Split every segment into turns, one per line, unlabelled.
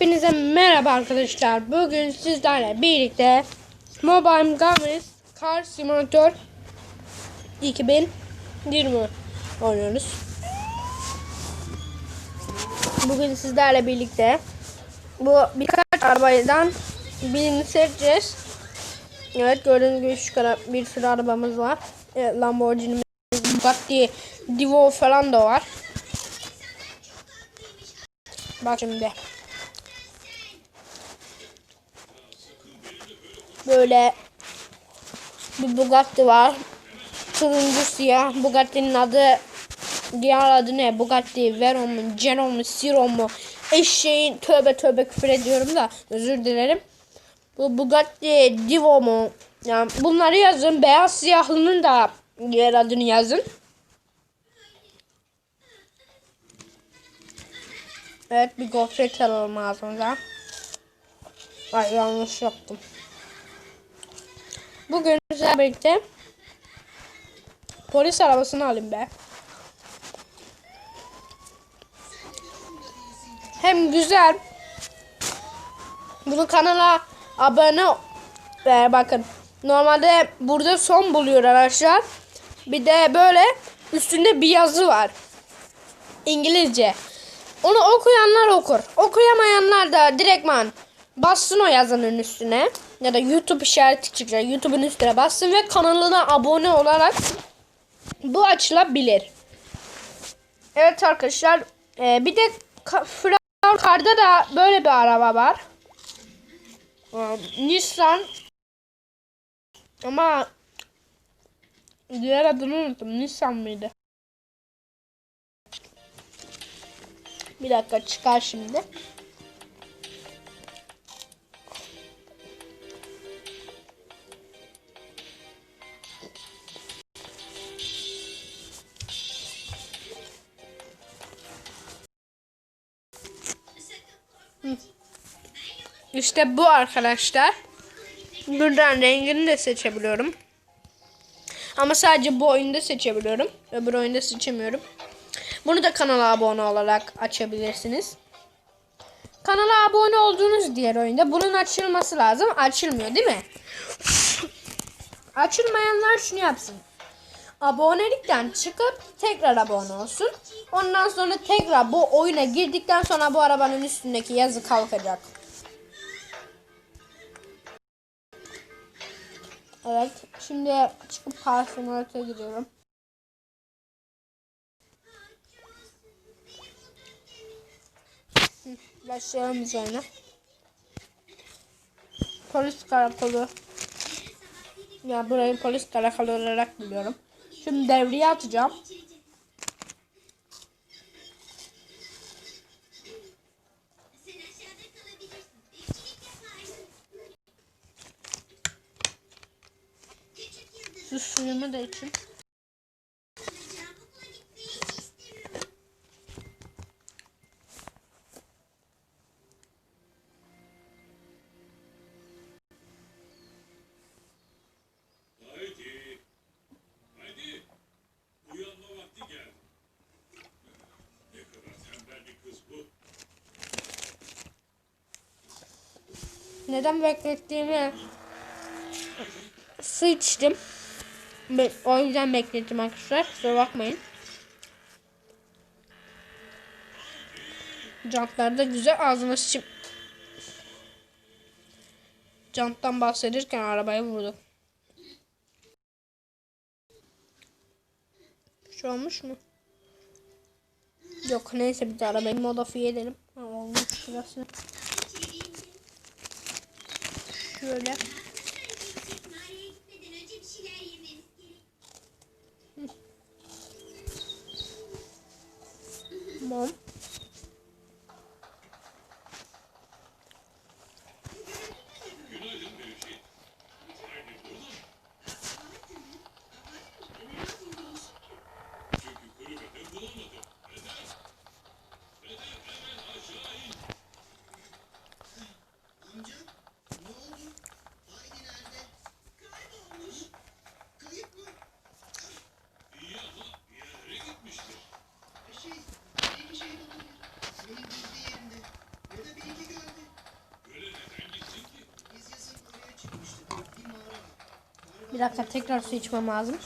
Hepinize merhaba arkadaşlar. Bugün sizlerle birlikte Mobile Games Car Simulator 2020 oynuyoruz. Bugün sizlerle birlikte bu birkaç arabadan birini seçeceğiz. Evet gördüğünüz gibi şu kadar bir sürü arabamız var. Evet, Lamborghini, Bugatti, Divo falan da var. Bak şimdi. Böyle bir Bugatti var. Turuncu siyah. Bugatti'nin adı diğer adı ne? Bugatti Veyron mu? Geron mu? Siron mu? Eşeğin tövbe tövbe küfür ediyorum da özür dilerim. Bu Bugatti Divo mu? Yani bunları yazın. Beyaz siyahlının da diğer adını yazın. Evet bir gofret alalım ağzımıza. Ay yanlış yaptım. Bugün sizlerle birlikte polis arabasını alayım be. Hem güzel. Bunu kanala abone e, bakın. Normalde burada son buluyor arkadaşlar. Bir de böyle üstünde bir yazı var. İngilizce. Onu okuyanlar okur. Okuyamayanlar da direktman bassın o yazının üstüne. Ya da YouTube işareti çıkacak. YouTube'un üstüne bassın ve kanalına abone olarak bu açılabilir. Evet arkadaşlar. e, bir de Karda da böyle bir araba var. E, Nissan ama diğer adını unuttum. Nissan mıydı? Bir dakika çıkar şimdi. İşte bu arkadaşlar. Buradan rengini de seçebiliyorum. Ama sadece bu oyunda seçebiliyorum. Öbür oyunda seçemiyorum. Bunu da kanala abone olarak açabilirsiniz. Kanala abone olduğunuz diğer oyunda bunun açılması lazım. Açılmıyor değil mi? Açılmayanlar şunu yapsın. Abonelikten çıkıp tekrar abone olsun. Ondan sonra tekrar bu oyuna girdikten sonra bu arabanın üstündeki yazı kalkacak. Evet. Şimdi çıkıp Carsimulator'a gidiyorum. Başlayalım üzerine. Polis karakolu. Ya burayı polis karakolu olarak biliyorum. Şimdi devriye atacağım. Şu suyumu da için. Neden beklettiğimi su içtim. Be- O yüzden beklettim arkadaşlar. Kusura bakmayın. Jantlar da güzel ağzıma sıçıp Janttan bahsederken arabaya vurdum. Şu olmuş mu? Yok neyse bir de arabayı modifiye edelim. Ha, olmuş şurası. Şöyle.
Mağaraya gitmeden önce bir şeyler yememiz gerek.
Mom.
Günaydın Berişit. Haydi buradan. Çünkü kulübede bulamadım. Neden? Neden hemen aşağı in?
Amca ne oldu? Haydi nerede? Kaybolmuş. Kayıp mı?
İyi ama bir yerlere gitmiştir.
Şey, iyi bir şey buldum
Bir dakika tekrar su içmem lazım.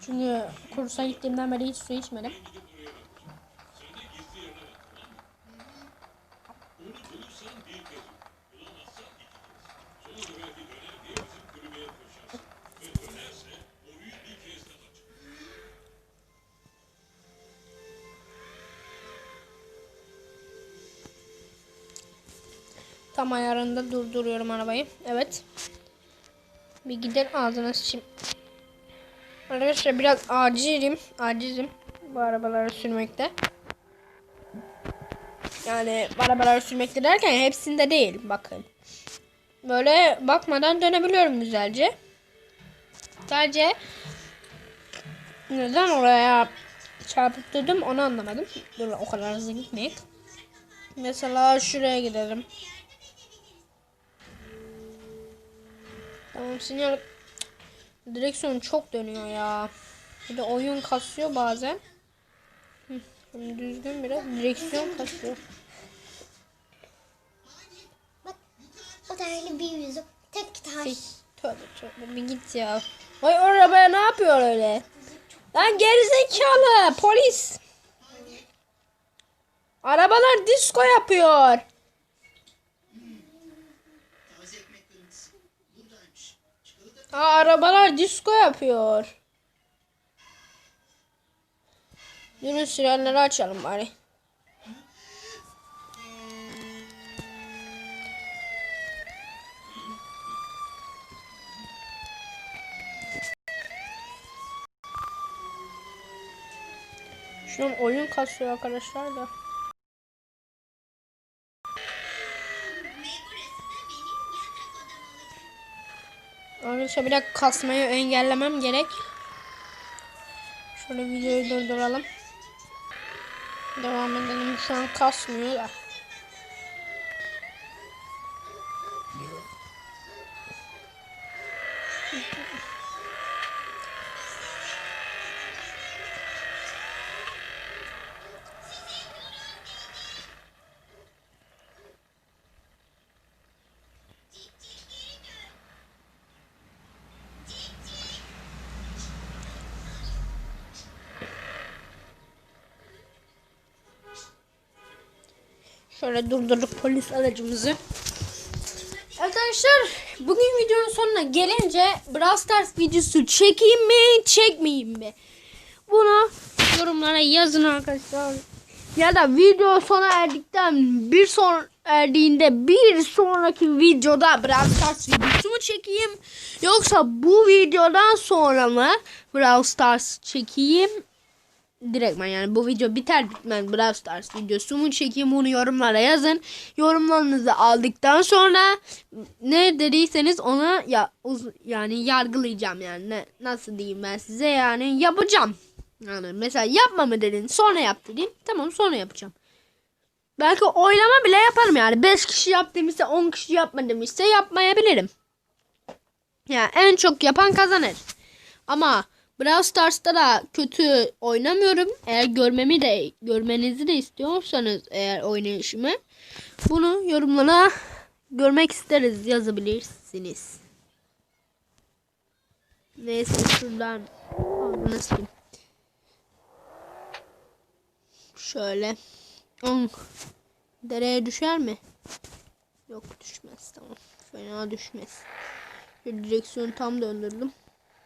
Çünkü kursa gittiğimden beri hiç su içmedim. Tam ayarında durduruyorum arabayı. Evet. Bir gidelim ağzına sıçayım. Arkadaşlar biraz acilim. Acizim bu arabaları sürmekte. Yani arabaları sürmekte derken hepsinde değil. Bakın. Böyle bakmadan dönebiliyorum güzelce. Sadece neden oraya çarpıp durdum onu anlamadım. Dur o kadar hızlı gitmeyek. Mesela şuraya gidelim. Tamam sinyal direksiyon çok dönüyor ya. Bir de oyun kasıyor bazen. Hı, Şimdi düzgün biraz direksiyon kasıyor.
Bak o tane bir yüzük tek taş.
Ey, Tövbe tövbe bir git ya. Vay o arabaya ne yapıyor öyle? Lan gerizekalı polis. Arabalar disco yapıyor. Aa, arabalar disco yapıyor. Yürü sirenleri açalım bari. Şunun oyun kasıyor arkadaşlar da.
Ve burası da benim yatak odam olacak.
Arkadaşlar bir dakika kasmayı engellemem gerek. Şöyle videoyu durduralım. Devam edelim. Şu an kasmıyor da. Şöyle durdurduk polis aracımızı. Arkadaşlar bugün videonun sonuna gelince Brawl Stars videosu çekeyim mi çekmeyeyim mi? Bunu yorumlara yazın arkadaşlar. Ya da video sona erdikten bir son erdiğinde bir sonraki videoda Brawl Stars videosu mu çekeyim? Yoksa bu videodan sonra mı Brawl Stars çekeyim? Direktman yani bu video biter bitmez Brawl Stars videosu mu çekeyim bunu yorumlara yazın. Yorumlarınızı aldıktan sonra ne dediyseniz ona ya yani yargılayacağım yani ne, nasıl diyeyim ben size yani yapacağım. Yani mesela yapma mı dedin sonra yap dedim tamam sonra yapacağım. Belki oylama bile yaparım yani 5 kişi yap demişse 10 kişi yapma demişse yapmayabilirim. Yani en çok yapan kazanır. Ama Brawl Stars'ta da kötü oynamıyorum. Eğer görmemi de görmenizi de istiyorsanız eğer oynayışımı bunu yorumlara görmek isteriz yazabilirsiniz. Neyse şuradan sileyim. Şöyle. On. Dereye düşer mi? Yok düşmez tamam. Fena düşmez. Şu direksiyonu tam döndürdüm.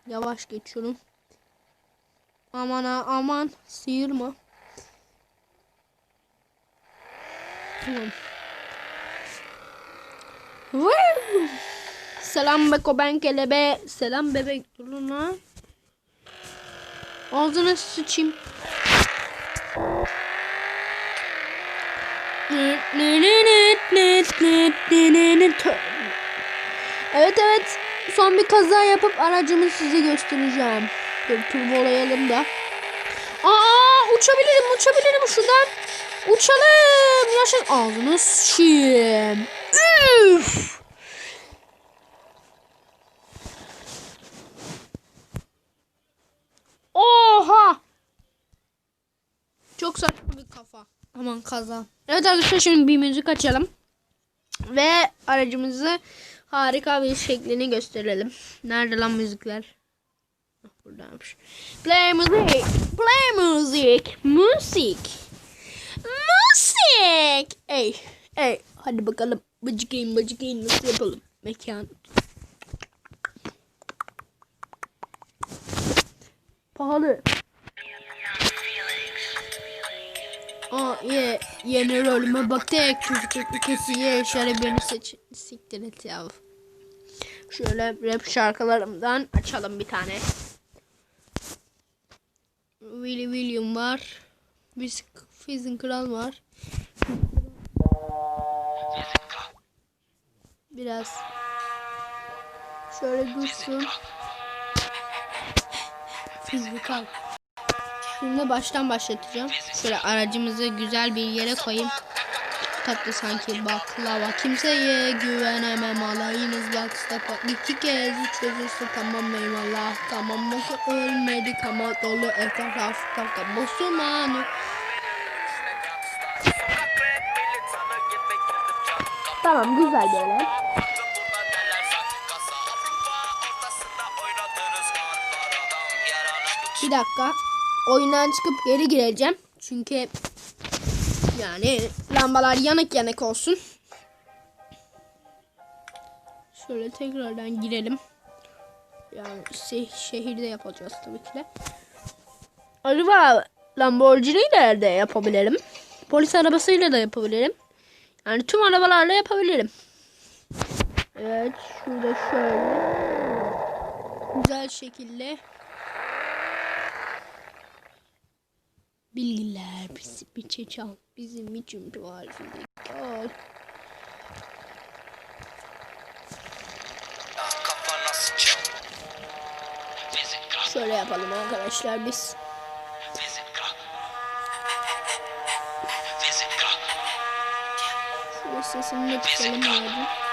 Yavaş geçiyorum. Aman aman sıyırma. Tamam. Selam beko ben kelebe. Selam bebek durun lan. Ağzına sıçayım. Evet evet. Son bir kaza yapıp aracımı size göstereceğim. Dur turbolayalım da. Aa uçabilirim uçabilirim şuradan. Uçalım. Yaşın ağzını sıçayım. Üf. Oha. Çok saçma bir kafa. Aman kaza. Evet arkadaşlar şimdi bir müzik açalım. Ve aracımızı harika bir şeklini gösterelim. Nerede lan müzikler? Buradaymış. Play music. Play music. Müzik. Müzik. Ey. Ey. Hadi bakalım. Bıcıkayım bıcıkayım nasıl yapalım? Mekan. Pahalı. Aa ye, yeni rolüme bak tek çocuk ülkesi ye şöyle birini seç siktir et ya. Şöyle rap şarkılarımdan açalım bir tane. Willy William var. Biz Fizin Kral var. Biraz şöyle dursun. Fizikal. Şimdi baştan başlatacağım. Şöyle aracımızı güzel bir yere koyayım. Tatlı sanki baklava. Kimseye güvenemem alayınız bak bak iki kez üç kez üstü tamam eyvallah tamam boşu ölmedik ama dolu etrafta boşumanı. Tamam güzel böyle. Bir dakika. Oyundan çıkıp geri gireceğim. Çünkü yani lambalar yanık yanık olsun. Şöyle tekrardan girelim. Yani şeh- şehirde yapacağız tabii ki de. Acaba Lamborghini ile de yapabilirim. Polis arabasıyla da yapabilirim. Yani tüm arabalarla yapabilirim. Evet şurada şöyle güzel şekilde bilgiler bizim için çal bizim için var Al.
Kafana sıçan
Şöyle yapalım arkadaşlar biz. Şöyle sesini de tutalım abi.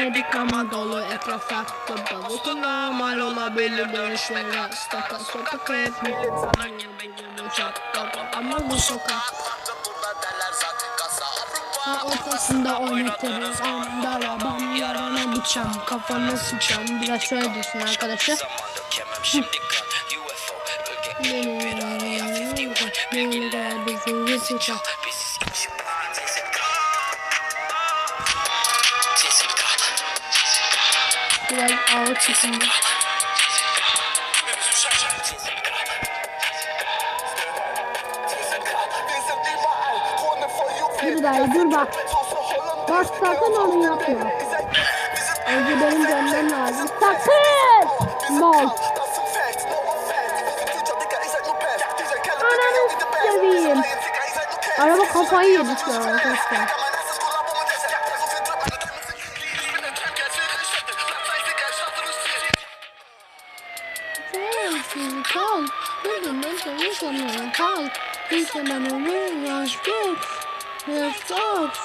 Ölmedik ama dolu etrafa Babası normal olabilir dönüşler Rastaka sokak hep millet sana gibi şapka Ama bu sokak ortasında oynatırız. Andara bam yarana bıçam Kafana sıçam Biraz şöyle dursun arkadaşlar.
Zaman dökemem şimdi. Kan UFO bölge
Ağır çekimde Dur dayı dur bak. Bak sakın onu yapma. Önce benim dönmem lazım. Sakın! Mal. Ananı seveyim. Araba kafayı yedi şu an arkadaşlar. Bugün ben seni sanıyorum. Kal. Kimse bana ne yaştık. Yaştık.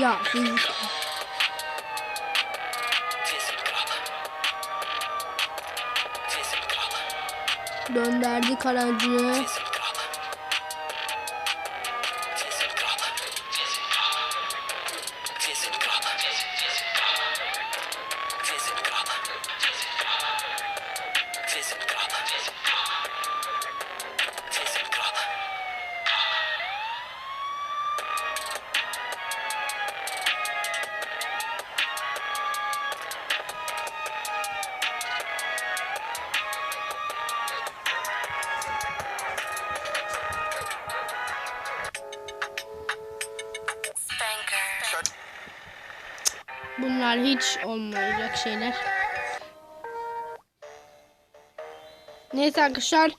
Ya fizik. Dönderdik aracı. Hiç olmayacak şeyler. Neyse arkadaşlar.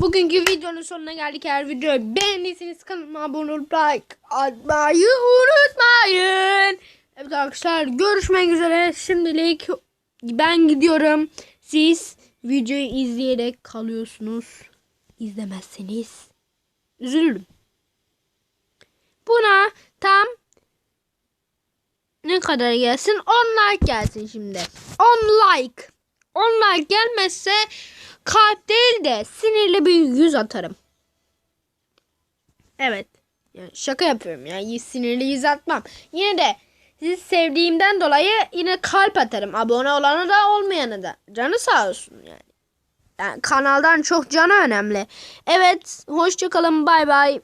Bugünkü videonun sonuna geldik. Eğer videoyu beğendiyseniz kanalıma abone olup like atmayı unutmayın. Evet arkadaşlar görüşmek üzere. Şimdilik ben gidiyorum. Siz videoyu izleyerek kalıyorsunuz. İzlemezseniz üzülürüm. Buna tam ne kadar gelsin? 10 like gelsin şimdi. 10 like. onlar gelmezse kalp değil de sinirli bir yüz atarım. Evet. Yani şaka yapıyorum ya. y- Sinirli yüz atmam. Yine de sizi sevdiğimden dolayı yine kalp atarım. Abone olana da olmayana da. Canı sağ olsun yani. Yani kanaldan çok canı önemli. Evet. Hoşçakalın. Bay bay.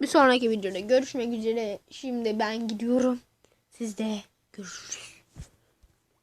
Bir sonraki videoda görüşmek üzere. Şimdi ben gidiyorum. Siz de görüşürüz.